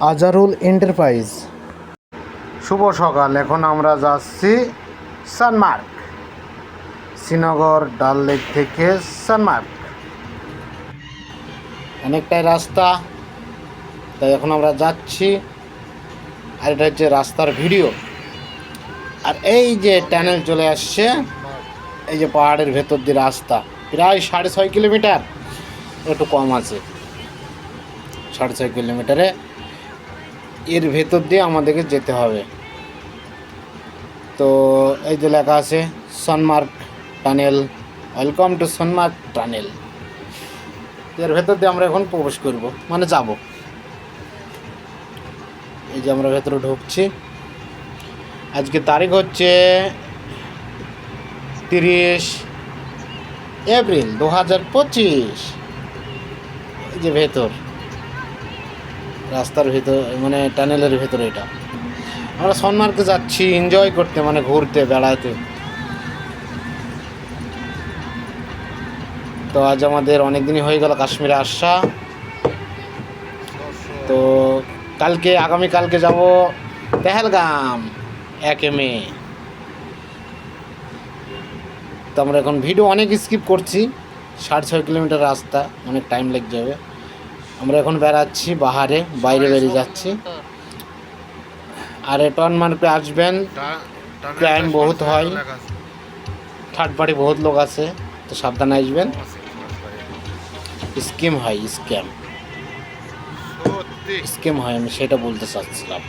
Azharul enterprise. শুভ সকাল, এখন আমরা যাচ্ছি সানমার্গ শ্রীনগর ডাল লেক থেকে সানমার্গ অনেকটাই রাস্তা, তাই এখন আমরা যাচ্ছি। আর এটা হচ্ছে রাস্তার ভিডিও। আর এই যে টানেল চলে আসছে, এই যে পাহাড়ের ভেতর দিয়ে রাস্তা, প্রায় সাড়ে ছয় কিলোমিটার, একটু কম আছে, সাড়ে ছয় কিলোমিটারে। এর ভেতর দিয়ে আমাদেরকে যেতে হবে। তো এই যে লেখা আছে Sonamarg tunnel welcome to Sonamarg tunnel এর ভেতর দিয়ে আমরা এখন প্রবেশ করব মানে যাব। এই যে আমরা ভেতরে ঢুকছি। আজকে তারিখ হচ্ছে তিরিশ এপ্রিল দু হাজার পঁচিশ। এই যে ভেতর। রাস্তার ভেতর মানে টানেলের ভেতরে এটা। আমরা সনমার্গে যাচ্ছি এনজয় করতে মানে ঘুরতে বেড়াতে তো আজ আমাদের অনেক দিনই হয়ে গেল কাশ্মীরে আসা। তো কালকে আগামী কালকে যাব পেহেলগাম, একে মে। তো আমরা এখন ভিডিও অনেক স্কিপ করছি, সাড়ে ছয় কিলোমিটার রাস্তা, অনেক টাইম লেগে যাবে। আমরা এখন বেড়াচ্ছি বাহারে বাইরে বেরিয়ে যাচ্ছি। আর টন মার্কে আসবেন ক্রাইম বহুত হয়। থার্ড পার্টি বহুত লোক আছে তো সাবধানে আসবেন। স্কিম হয় স্ক্যাম স্কিম হয় আমি সেটা বলতে চাচ্ছিলাম।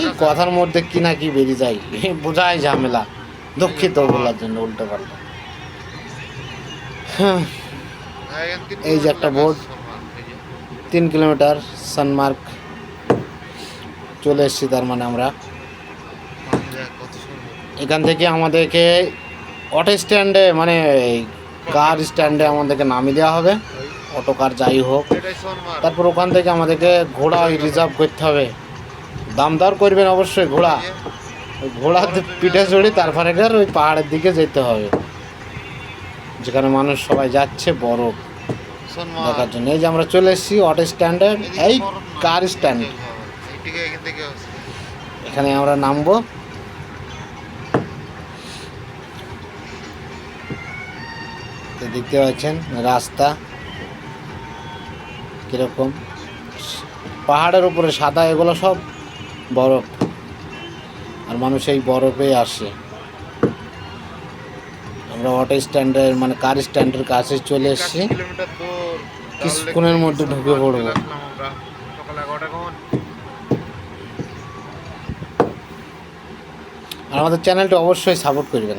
এই কথার মধ্যে কি না কি বেরিয়ে যায় বোঝাই ঝামেলা। দুঃখিত বলার জন্য উল্টো পাল্টা। হ্যাঁ। এই যে একটা বোর্ড তিন কিলোমিটার সানমার্ক চলে এসেছি তার মানে আমরা। এখান থেকে আমাদেরকে অটো স্ট্যান্ডে মানে কার স্ট্যান্ডে আমাদেরকে নামিয়ে দেওয়া হবে। অটো কার যাই হোক। তারপর ওখান থেকে আমাদেরকে ঘোড়া রিজার্ভ করতে হবে। দাম দর করবেন অবশ্যই ঘোড়া। ঘোড়া পিঠে চড়ি তারপরে ওই পাহাড়ের দিকে যেতে হবে। যেখানে মানুষ সবাই যাচ্ছে, বরফ। দেখার জন্য। এই যে আমরা চলে এসেছি অটো স্ট্যান্ডে এই কার স্ট্যান্ড এখানে আমরা নামবো। দেখতে পাচ্ছেন রাস্তা কীরকম। পাহাড়ের উপরে সাদা এগুলো সব বরফ। আর মানুষ এই বরফে আসে। আমরা অটো স্ট্যান্ডের মানে কার স্ট্যান্ডের কাছে চলে এসেছি। কিছুক্ষণের মধ্যে ঢুকে পড়ব। আর আমাদের চ্যানেলটা অবশ্যই সাপোর্ট করবেন।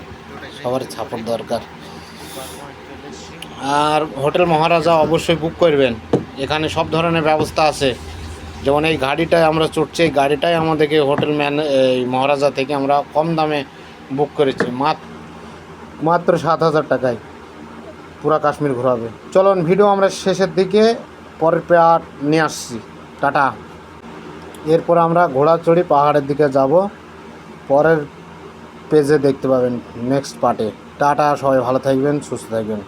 সবার সাপোর্ট দরকার। আর হোটেল মহারাজা অবশ্যই বুক করবেন। এখানে সব ধরনের ব্যবস্থা আছে। যেমন এই গাড়িটায় আমরা চড়ছি এই গাড়িটাই আমাদেরকে হোটেল ম্যান এই মহারাজা থেকে আমরা কম দামে বুক করেছি। মাত্র মাত্র সাত হাজার টাকায় পুরা কাশ্মীর ঘোরাবে। চলুন ভিডিও আমরা শেষের দিকে পরের পেয়ার নিয়ে আসছি। টাটা। এরপর আমরা ঘোড়া চড়ি পাহাড়ের দিকে যাব। পরের পেজে দেখতে পাবেন নেক্সট পার্টে টাটা, সবাই ভালো থাকবেন, সুস্থ থাকবেন।